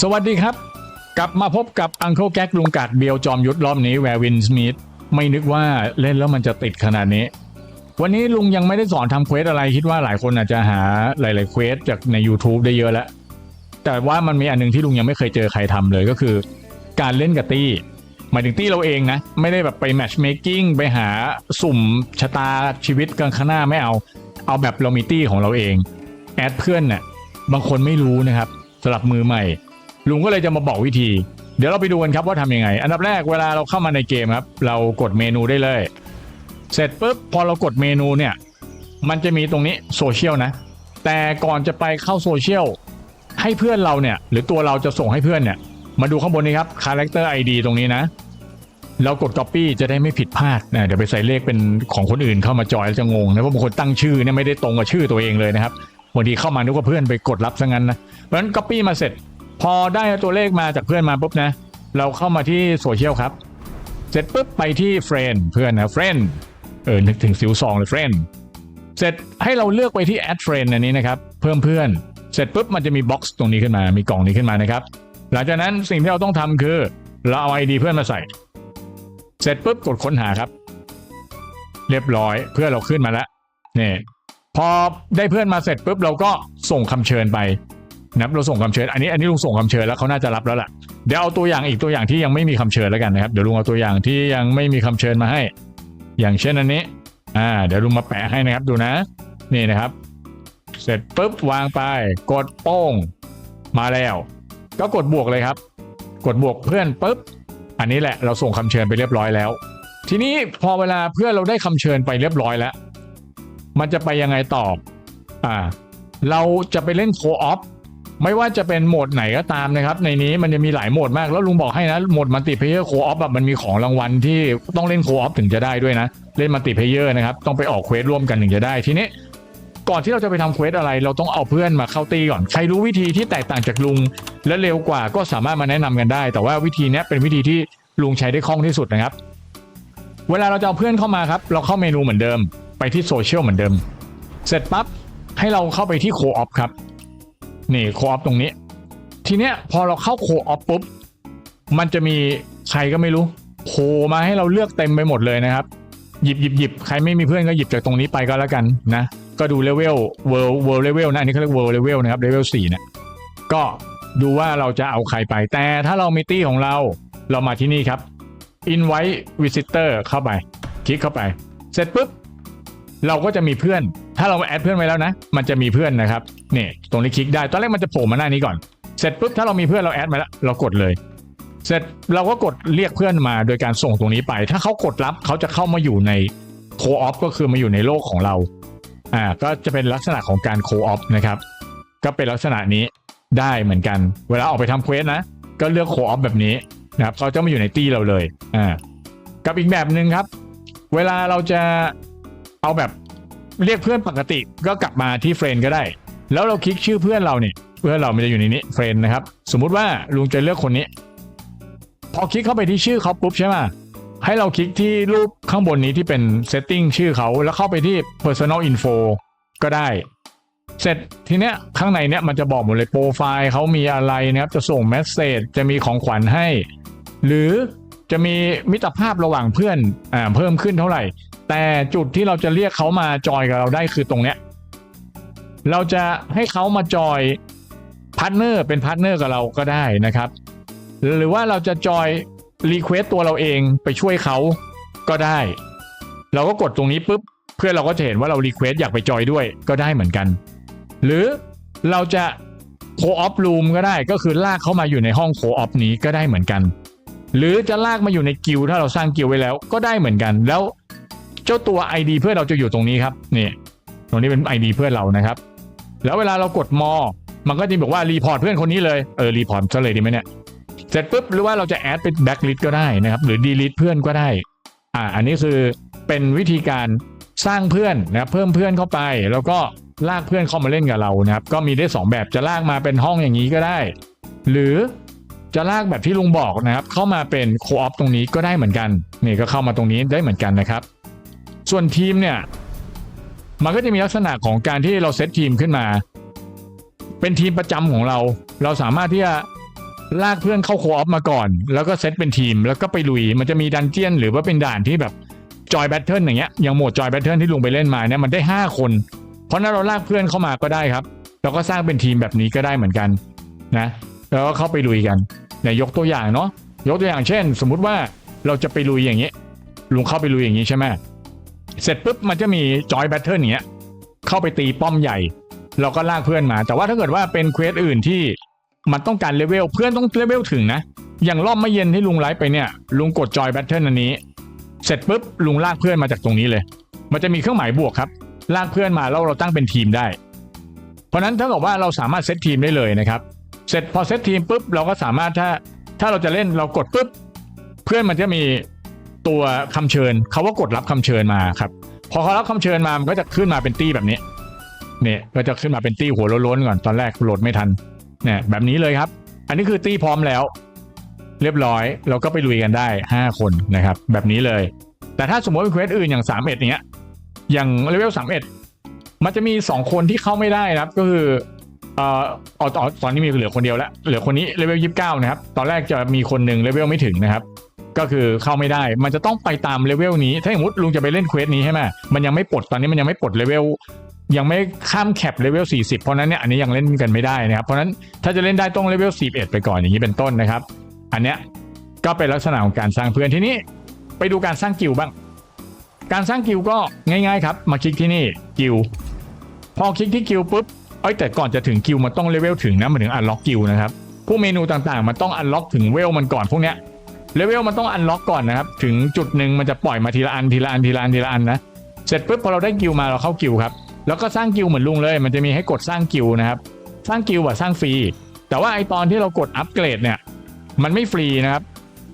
สวัสดีครับ กลับมาพบกับอัง e แก๊กลุงกัดเบียวจอมยุทธรอบนี้แวร์วินสมิธไม่นึกว่าเล่นแล้วมันจะติดขนาดนี้ วันนี้ลุงยังไม่ได้สอนทำเควสอะไรคิดว่าหลายคนอาจจะหาหลาย ๆ เควสจากใน YouTube ได้เยอะแล้ว แต่ว่ามันมีอันหนึงที่ลุงยังไม่เคยเจอใครทำเลยก็คือ การเล่นกับตี้หมายถึงตี้เราเองนะ ไม่ได้แบบไปแมชเมคกิ้งไปหาสุ่มชะตาชีวิตกันข้างหน้าไม่เอา เอาแบบเรามีตี้ของเราเองแอดเพื่อนเน่ะบางคนไม่รู้นะครับสำหรับมือใหม่ ลุงก็เลยจะมาบอกวิธี เดี๋ยวเราไปดูกันครับว่าทำยังไง อันดับแรกเวลาเราเข้ามาในเกมครับ เรากดเมนูได้เลย เสร็จปุ๊บพอเรากดเมนูเนี่ย มันจะมีตรงนี้โซเชียลนะ แต่ก่อนจะไปเข้าโซเชียลให้เพื่อนเราเนี่ย หรือตัวเราจะส่งให้เพื่อนเนี่ย มาดูข้างบนนี้ครับ Character ID ตรงนี้นะเรากด Copy จะได้ไม่ผิดพลาดนะเดี๋ยวไปใส่เลขเป็นของคนอื่นเข้ามาจอยแล้วจะงงนะเพราะบางคนตั้งชื่อเนี่ยไม่ได้ตรงกับชื่อตัวเองเลยนะครับบางทีเข้ามานึกว่าเพื่อนไปกดรับซะงั้นนะเพราะฉะนั้น Copy มาเสร็จ พอได้ตัวเลขมาจากเพื่อนมาปุ๊บนะ เราเข้ามาที่โซเชียลครับ เสร็จปุ๊บไปที่เฟรนเพื่อนนะเฟรนเออนึกถึงสิวซองเลยเฟรนเสร็จให้เราเลือกไปที่ add friend อันนี้นะครับ เพิ่มเพื่อน เสร็จปุ๊บมันจะมีบ็อกซ์ตรงนี้ขึ้นมา มีกล่องนี้ขึ้นมานะครับ หลังจากนั้นสิ่งที่เราต้องทำคือ เราเอา ID เพื่อนมาใส่ เสร็จปุ๊บกดค้นหาครับ เรียบร้อยเพื่อนเราขึ้นมาแล้วนี่พอได้เพื่อนมาเสร็จปุ๊บเราก็ส่งคำเชิญไป นะครับเราส่งคำเชิญอันนี้อันนี้ลุงส่งคำเชิญแล้วเขาน่าจะรับแล้วล่ะเดี๋ยวเอาตัวอย่างอีกตัวอย่างที่ยังไม่มีคำเชิญแล้วกันนะครับเดี๋ยวลุงเอาตัวอย่างที่ยังไม่มีคำเชิญมาให้ อย่างเช่นอันนี้อ่าเดี๋ยวลุงมาแปะให้นะครับดูนะ นี่นะครับ เสร็จปุ๊บวางไปกดโป้งมาแล้ว ก็กดบวกเลยครับ กดบวกเพื่อนปุ๊บอันนี้แหละเราส่งคำเชิญไปเรียบร้อยแล้ว ทีนี้พอเวลาเพื่อนเราได้คำเชิญไปเรียบร้อยแล้ว มันจะไปยังไงต่ออ่าเราจะไปเล่นโคออฟ ไม่ว่าจะเป็นโหมดไหนก็ตามนะครับ ในนี้มันจะมีหลายโหมดมากแล้วลุงบอกให้นะโหมดมัลติเพเยอร์โคออฟแบบมันมีของรางวัลที่ต้องเล่นโคออฟถึงจะได้ด้วยนะ เล่นมัลติเพเยอร์นะครับ ต้องไปออกเควสร่วมกันถึงจะได้ทีนี้ก่อนที่เราจะไปทำเควสอะไร เราต้องเอาเพื่อนมาเข้าตีก่อน ใครรู้วิธีที่แตกต่างจากลุง และเร็วกว่าก็สามารถมาแนะนำกันได้ แต่ว่าวิธีนี้เป็นวิธีที่ลุงใช้ได้คล่องที่สุดนะครับ เวลาเราจะเอาเพื่อนเข้ามาครับ เราเข้าเมนูเหมือนเดิม ไปที่โซเชียลเหมือนเดิม เสร็จปั๊บให้เราเข้าไปที่โคออฟครับ นี่โคออฟตรงนี้ ทีเนี้ยพอเราเข้าโคออฟปุ๊บ มันจะมีใครก็ไม่รู้โผล่มาให้เราเลือกเต็มไปหมดเลยนะครับ หยิบหยิบหยิบใครไม่มีเพื่อนก็หยิบจากตรงนี้ไปก็แล้วกันนะ ก็ดูเลเวลเวิร์ลเวิร์ลเลเวลนะอันนี้เขาเรียกเวิร์ลเลเวลนะครับเลเวลสี่เนี่ยก็ดูว่าเราจะเอาใครไป แต่ถ้าเรามีตี้ของเราเรามาที่นี่ครับ invite visitor เข้าไป คลิกเข้าไป เสร็จปุ๊บ เราก็จะมีเพื่อน ถ้าเราแอดเพื่อนไว้แล้วนะ มันจะมีเพื่อนนะครับเนี่ยตรงนี้คลิกได้ตอนแรกมันจะโผล่มาหน้านี้ก่อนเสร็จปุ๊บถ้าเรามีเพื่อนเราแอดมาแล้วเรากดเลย เสร็จเราก็กดเรียกเพื่อนมาโดยการส่งตรงนี้ไป ถ้าเขากดรับเขาจะเข้ามาอยู่ในโคออฟก็คือมาอยู่ในโลกของเราอ่าก็จะเป็นลักษณะของการโคออฟนะครับ ก็เป็นลักษณะนี้ได้เหมือนกัน เวลาออกไปทำเควสนะ ก็เลือกโคออฟแบบนี้นะครับเขาจะมาอยู่ในตี้เราเลยอ่ากับอีกแบบหนึ่งครับ เวลาเราจะ เอาแบบเรียกเพื่อนปกติก็กลับมาที่เฟรนก็ได้ แล้วเราคลิกชื่อเพื่อนเราเนี่ยเพื่อนเรามันจะอยู่ในนี้เฟรนนะครับ สมมุติว่าลุงจะเลือกคนนี้ พอคลิกเข้าไปที่ชื่อเขาปุ๊บใช่ไหมให้เราคลิกที่รูปข้างบนนี้ที่เป็น setting ชื่อเขาแล้วเข้าไปที่ personal info ก็ได้ เสร็จทีเนี้ยข้างในเนี้ยมันจะบอกหมดเลยโปรไฟล์เขามีอะไรนะครับ จะส่งเมสเซจจะมีของขวัญให้ หรือ จะมีมิตรภาพระหว่างเพื่อนอ่าเพิ่มขึ้นเท่าไหร่ แต่จุดที่เราจะเรียกเขามาจอยกับเราได้คือตรงเนี้ยเราจะให้เขามาจอยพาร์ทเนอร์เป็นพาร์ทเนอร์กับเราก็ได้นะครับ หรือว่าเราจะจอยรีเควสตัวเราเองไปช่วยเขาก็ได้ เราก็กดตรงนี้ปุ๊บเพื่อนเราก็จะเห็นว่าเรารีเควสอยากไปจอยด้วยก็ได้เหมือนกัน หรือเราจะโคออฟรูมก็ได้ก็คือลากเขามาอยู่ในห้องโคออฟนี้ก็ได้เหมือนกัน หรือจะลากมาอยู่ในกิลถ้าเราสร้างกิลไว้แล้วก็ได้เหมือนกัน แล้วเจ้าตัว ID เพื่อนเราจะอยู่ตรงนี้ครับนี่ตรงนี้เป็น ID เพื่อนเรานะครับ แล้วเวลาเรากดมอ มันก็จะบอกว่ารีพอร์ตเพื่อนคนนี้เลยเออรีพอร์ตซะเลยดีไหมเนี่ยเสร็จปุ๊บหรือว่าเราจะแอดเป็นแบ็กลิสก็ได้นะครับหรือดีลิทเพื่อนก็ได้อ่าอันนี้คือเป็นวิธีการสร้างเพื่อนนะครับเพิ่มเพื่อนเข้าไป แล้วก็ลากเพื่อนเข้ามาเล่นกับเรานะครับก็มีได้สองแบบจะลากมาเป็นห้องอย่างนี้ก็ได้ หรือ จะลากแบบที่ลุงบอกนะครับ เข้ามาเป็นโคออฟตรงนี้ก็ได้เหมือนกันนี่ก็เข้ามาตรงนี้ได้เหมือนกันนะครับ ส่วนทีมเนี่ยมันก็จะมีลักษณะของการที่เราเซตทีมขึ้นมา เป็นทีมประจำของเรา เราสามารถที่จะลากเพื่อนเข้าโคออฟมาก่อน แล้วก็เซตเป็นทีมแล้วก็ไปลุย มันจะมีดันเจียนหรือว่าเป็นด่านที่แบบจอยแบทเทิลอย่างเงี้ยอย่างโหมดจอยแบทเทิลที่ลุงไปเล่นมาเนี่ยมันได้ 5 คน เพราะนั้นเราลากเพื่อนเข้ามาก็ได้ครับ เราก็สร้างเป็นทีมแบบนี้ก็ได้เหมือนกันนะ แล้วก็เข้าไปลุยกัน เนี่ยยกตัวอย่างเนาะยกตัวอย่างเช่น สมมุติว่าเราจะไปลุยอย่างเงี้ยลุงเข้าไปลุยอย่างนี้ใช่ไหมเสร็จปุ๊บมันจะมีจอยแบทเทิลอย่างเงี้ยเข้าไปตีป้อมใหญ่ เราก็ลากเพื่อนมา แต่ว่าถ้าเกิดว่าเป็นเควสอื่นที่มันต้องการเลเวลเพื่อนต้องเลเวลถึงนะ อย่างรอบไม่เย็นที่ลุงไลฟ์ไปเนี่ย ลุงกดจอยแบทเทิลอันนี้ เสร็จปุ๊บลุงลากเพื่อนมาจากตรงนี้เลย มันจะมีเครื่องหมายบวกครับ ลากเพื่อนมาแล้วเราตั้งเป็นทีมได้ เพราะนั้นถ้าบอกว่าเราสามารถเซตทีมได้เลยนะครับ เสร็จพอเซตทีมปุ๊บเราก็สามารถถ้าถ้าเราจะเล่นเรากดปุ๊บเพื่อนมันจะมีตัวคำเชิญเขาว่ากดรับคำเชิญมาครับ พอเขารับคำเชิญมามันก็จะขึ้นมาเป็นตี้แบบนี้เนี่ยก็จะขึ้นมาเป็นตี้หัวโล้นๆก่อนตอนแรกโหลดไม่ทันเนี่ยแบบนี้เลยครับ อันนี้คือตี้พร้อมแล้ว เรียบร้อยเราก็ไปลุยกันได้ 5 คนนะครับ แบบนี้เลย แต่ถ้าสมมติเป็นเควสอื่นอย่าง3 1เนี้ยอย่างเลเวล31มันจะมี 2 คนที่เข้าไม่ได้นะครับ ก็คือ เอ่ออ๋อตอนตอนนี้มีเหลือคนเดียวแล้วเหลือคนนี้เลเวล29นะครับ ตอนแรกจะมีคนหนึ่งเลเวลไม่ถึงนะครับ ก็คือเข้าไม่ได้ มันจะต้องไปตามเลเวลนี้ ถ้าสมมติลุงจะไปเล่นเควสนี้ใช่ไหมมันยังไม่ปลดตอนนี้มันยังไม่ปลดเลเวลยังไม่ข้ามแคปเลเวล40 เพราะนั้นเนี่ยอันนี้ยังเล่นกันไม่ได้นะครับ เพราะนั้นถ้าจะเล่นได้ต้องเลเวล41 ไปก่อนอย่างนี้เป็นต้นนะครับ อันเนี้ยก็เป็นลักษณะของการสร้างเพื่อนทีนี้ไปดูการสร้างกิลบ้าง การสร้างกิลก็ง่ายๆครับ มาคลิกที่นี่กิลพอคลิกที่กิลปุ๊บ เอ้ยแต่ก่อนจะถึงกิลมันต้องเลเวลถึงนะมันถึงอันล็อกกิลนะครับพวกเมนูต่างๆ มันต้องอันล็อกถึงเวลมันก่อนพวกเนี้ยเลเวลมันต้องอันล็อกก่อนนะครับถึงจุดหนึ่งมันจะปล่อยมาทีละอันทีละอันทีละอันทีละอันนะเสร็จปุ๊บพอเราได้กิลมาเราเข้ากิลครับแล้วก็สร้างกิลเหมือนลุงเลย มันจะมีให้กดสร้างกิลนะครับสร้างกิลด์อะสร้างฟรีแต่ว่าไอตอนที่เรากดอัปเกรดเนี่ยมันไม่ฟรีนะครับ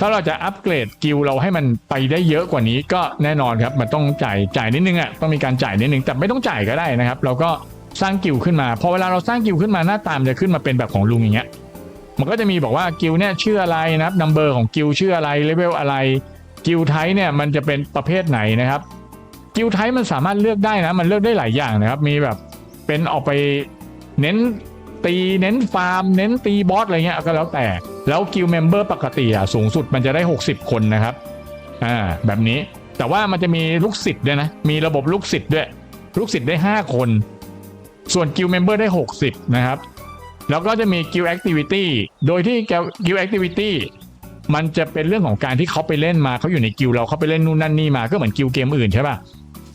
ถ้าเราจะอัปเกรดกิลเราให้มันไปได้เยอะกว่านี้ก็แน่นอนครับมันต้องจ่ายจ่ายนิดนึงอะต้องมีการจ่ายนิดนึงแต่ไม่ต้องจ่ายก็ได้นะครับ เราก็ สร้างกิลขึ้นมาพอเวลาเราสร้างกิลขึ้นมาหน้าตามจะขึ้นมาเป็นแบบของลุงอย่างเงี้ยมันก็จะมีบอกว่ากิลเนี่ยชื่ออะไรนะครับนัมเบอร์ของกิลชื่ออะไรเลเวลอะไรกิลไทป์เนี่ยมันจะเป็นประเภทไหนนะครับกิลไทป์มันสามารถเลือกได้นะมันเลือกได้หลายอย่างนะครับ มีแบบเป็นออกไปเน้นตีเน้นฟาร์ม เน้นตีบอสอะไรเงี้ยก็แล้วแต่แล้วกิลเมมเบอร์ปกติอะสูงสุดมันจะได้ 60 คนนะครับอ่าแบบนี้แต่ว่ามันจะมีลูกศิษย์ด้วยนะมีระบบลูกศิษย์ด้วย ลูกศิษย์ได้ 5 คน ส่วนกิลเมมเบอร์ได้ 60 นะครับ แล้วก็จะมี Guild Activity โดยที่ Guild Activity มันจะเป็นเรื่องของการที่เขาไปเล่นมาเขาอยู่ในกิลเราเขาไปเล่นนู่นนั่นนี่มาก็เหมือนกิลเกมอื่นใช่ป่ะ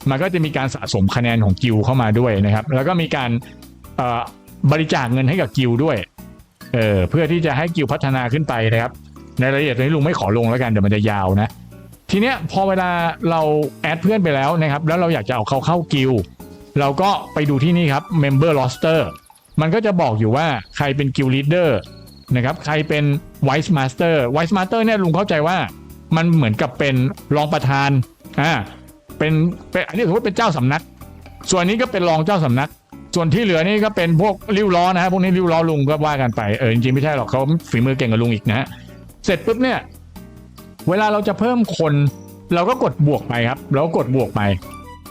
มันก็จะมีการสะสมคะแนนของกิลเข้ามาด้วยนะครับ แล้วก็มีการบริจาคเงินให้กับกิลด้วยเเพื่อที่จะให้กิลพัฒนาขึ้นไปนะครับ ในรายละเอียดนี้ลุงไม่ขอลงแล้วกันเดี๋ยวมันจะยาวนะทีเนี้ยพอเวลาเราแอดเพื่อนไปแล้วนะครับ แล้วเราอยากจะเอาเขาเข้ากิล เราก็ไปดูที่นี่ครับ Member Roster มันก็จะบอกอยู่ว่าใครเป็นกิลด์ลีดเดอร์นะครับใครเป็น Vice Master Vice Master เนี่ยลุงเข้าใจว่ามันเหมือนกับเป็นรองประธานอ่าเป็นเป็นอันนี้ถือว่าเป็นเจ้าสำนัก ส่วนนี้ก็เป็นรองเจ้าสำนัก ส่วนที่เหลือนี่ก็เป็นพวกริ้วล้อนะฮะพวกนี้ริ้วล้อลุงก็ว่ากันไปเออจริงๆไม่ใช่หรอกเขาฝีมือเก่งกว่าลุงอีกนะฮะเสร็จปุ๊บเนี่ยเวลาเราจะเพิ่มคน เราก็กดบวกไปครับเราก็กดบวกไป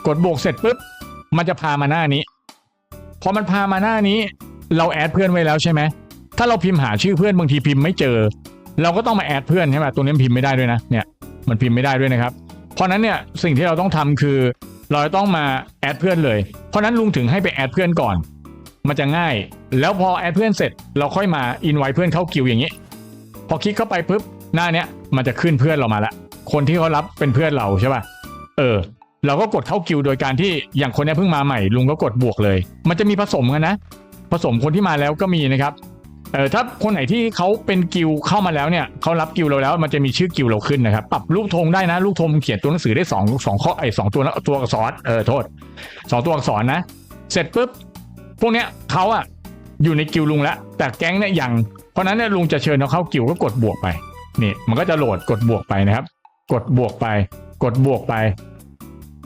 กดบวกเสร็จปุ๊บ มันจะพามาหน้านี้ พอมันพามาหน้านี้ เราแอดเพื่อนไว้แล้วใช่ไหม ถ้าเราพิมพ์หาชื่อเพื่อนบางทีพิมพ์ไม่เจอ เราก็ต้องมาแอดเพื่อนใช่ไหมตัวนี้พิมพ์ไม่ได้ด้วยนะ เนี่ย มันพิมพ์ไม่ได้ด้วยนะครับ เพราะนั้นเนี่ยสิ่งที่เราต้องทำคือ เราต้องมาแอดเพื่อนเลย เพราะฉะนั้นลุงถึงให้ไปแอดเพื่อนก่อน มันจะง่าย แล้วพอแอดเพื่อนเสร็จ เราค่อยมาอินไว้เพื่อนเข้าคิวอย่างนี้ พอคลิกเข้าไปปุ๊บหน้าเนี้ยมันจะขึ้นเพื่อนเรามาละ คนที่เขารับเป็นเพื่อนเราใช่ป่ะ เออ เราก็กดเข้าคิวโดยการที่อย่างคนนี้เพิ่งมาใหม่ลุงก็กดบวกเลย มันจะมีผสมกันนะ ผสมคนที่มาแล้วก็มีนะครับเออถ้าคนไหนที่เขาเป็นกิลด์เข้ามาแล้วเนี่ยเขารับกิลด์เราแล้ว มันจะมีชื่อกิลด์เราขึ้นนะครับ ปรับรูปธงได้นะรูปธงเขียนตัวหนังสือได้สองสองข้อไอ้สองตัวตัวอักษรเออโทษสองตัวอักษรนะ เสร็จปุ๊บพวกเนี้ยเขาอะอยู่ในกิลด์ลุงแล้วแต่แก๊งเนี่ยยัง เพราะนั้นเนี่ยลุงจะเชิญเขาเข้ากิลด์ก็กดบวกไปนี่มันก็จะโหลดกดบวกไปนะครับ กดบวกไป กดบวกไป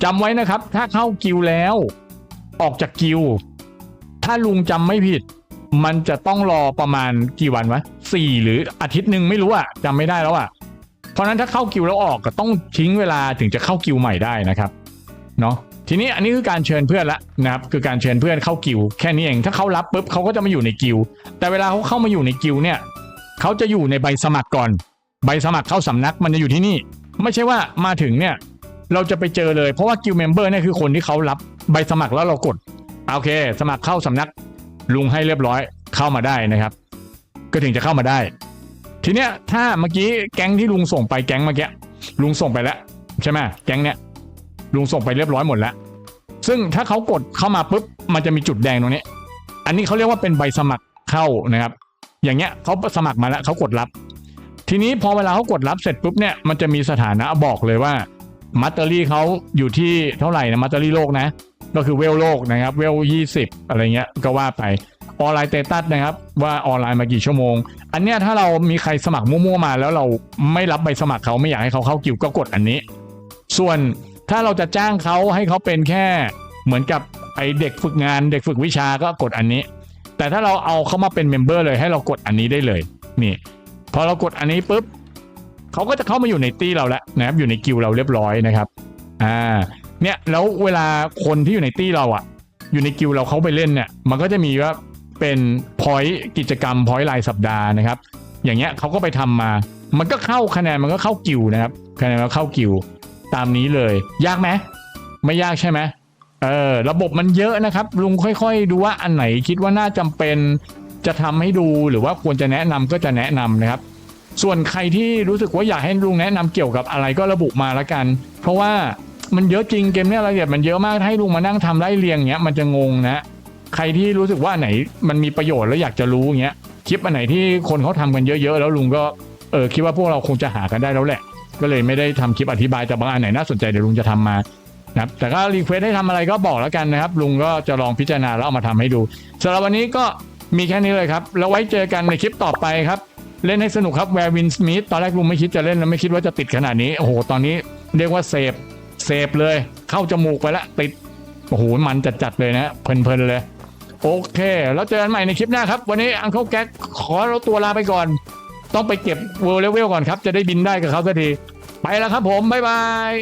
จำไว้นะครับ ถ้าเข้ากิลด์แล้ว ออกจากกิลด์ถ้าลุงจำไม่ผิด มันจะต้องรอประมาณกี่วันวะสี่หรืออาทิตย์หนึ่งไม่รู้อะจำไม่ได้แล้วอะเพราะนั้นถ้าเข้ากิลด์แล้วออกก็ต้องทิ้งเวลาถึงจะเข้ากิลด์ใหม่ได้นะครับเนาะทีนี้อันนี้คือการเชิญเพื่อนละนะครับคือการเชิญเพื่อนเข้ากิลด์แค่นี้เอง ถ้าเขารับปุ๊บเขาก็จะมาอยู่ในกิลด์แต่เวลาเขาเข้ามาอยู่ในกิลด์เนี่ยเขาจะอยู่ในใบสมัครก่อน ใบสมัครเข้าสำนักมันจะอยู่ที่นี่ ไม่ใช่ว่ามาถึงเนี่ย เราจะไปเจอเลย เพราะว่ากิลเมมเบอร์เนี่ยคือคนที่เขารับใบสมัครแล้วเรากด โอเค สมัครเข้าสำนักลุงให้เรียบร้อยเข้ามาได้นะครับ ก็ถึงจะเข้ามาได้ ทีเนี้ยถ้าเมื่อกี้แก๊งที่ลุงส่งไปแก๊งเมื่อกี้ลุงส่งไปแล้วใช่ไหมแก๊งเนี้ยลุงส่งไปเรียบร้อยหมดแล้ว ซึ่งถ้าเขากดเข้ามาปุ๊บมันจะมีจุดแดงตรงนี้ อันนี้เขาเรียกว่าเป็นใบสมัครเข้านะครับ อย่างเงี้ยเขาสมัครมาแล้วเขากดรับ ทีนี้พอเวลาเขากดรับเสร็จปุ๊บเนี่ยมันจะมีสถานะบอกเลยว่า มัตเตอรี่เขาอยู่ที่เท่าไหร่นะมัตเตอรี่โลกนะ ก็คือเวลโลกนะครับ เวลยี่สิบอะไรเงี้ยก็ว่าไปออนไลน์เตตัสนะครับ ว่าออนไลน์มากี่ชั่วโมง อันเนี้ยถ้าเรามีใครสมัครมั่วๆมา แล้วเราไม่รับใบสมัครเขาไม่อยากให้เขาเข้ากิวก็กดอันนี้ ส่วนถ้าเราจะจ้างเขาให้เขาเป็นแค่เหมือนกับไอเด็กฝึกงานเด็กฝึกวิชาก็กดอันนี้ แต่ถ้าเราเอาเขามาเป็นเมมเบอร์เลยให้เรากดอันนี้ได้เลยนี่พอเรากดอันนี้ปุ๊บ เขาก็จะเข้ามาอยู่ในตี้เราแล้วนะครับอยู่ในกิวเราเรียบร้อยนะครับอ่าเนี่ยแล้วเวลาคนที่อยู่ในตี้เราอะอยู่ในกิวเราเขาไปเล่นเนี่ยมันก็จะมีว่าเป็นพอยต์กิจกรรมพอยต์รายสัปดาห์นะครับ อย่างเงี้ยเขาก็ไปทำมา มันก็เข้าคะแนนมันก็เข้ากิวนะครับคะแนนมันเข้ากิวตามนี้เลย ยากไหมไม่ยากใช่ไหมเออระบบมันเยอะนะครับ ลุงค่อย ๆ ดูว่าอันไหนคิดว่าน่าจำเป็นจะทำให้ดูหรือว่าควรจะแนะนำก็จะแนะนำนะครับ ส่วนใครที่รู้สึกว่าอยากให้ลุงแนะนำเกี่ยวกับอะไรก็ระบุมาละกัน เพราะว่ามันเยอะจริงเกมเนี้ยรายละเอียดมันเยอะมากถ้าให้ลุงมานั่งทำไล่เรียงเงี้ยมันจะงงนะ ใครที่รู้สึกว่าไหนมันมีประโยชน์แล้วอยากจะรู้เงี้ยคลิปอันไหนที่คนเขาทำกันเยอะๆ แล้วลุงก็เออคิดว่าพวกเราคงจะหากันได้แล้วแหละ ก็เลยไม่ได้ทำคลิปอธิบายแต่บางอันไหนน่าสนใจเดี๋ยวลุงจะทำมานะครับแต่ก็รีเควสให้ทำอะไรก็บอกแล้วกันนะครับ ลุงก็จะลองพิจารณาแล้วเอามาทำให้ดูสำหรับวันนี้ก็มีแค่นี้เลยครับ แล้วไว้เจอกันในคลิปต่อไปครับ เล่นให้สนุกครับแวร์วินสมิธตอนแรกลุงไม่คิดจะเล่นแล้วไม่คิดว่าจะติดขนาดนี้ โอ้โห ตอนนี้เรียกว่าเสพเสพเลย เข้าจมูกไปละติด โอ้โห มันจัดๆเลยนะเพลินๆเลย โอเค แล้วเจอกันใหม่ในคลิปหน้าครับ วันนี้อังเคิลแก๊กขอเราตัวลาไปก่อน ต้องไปเก็บเวลเลเวลก่อนครับ จะได้บินได้กับเขาสักที ไปแล้วครับผม บ๊ายบาย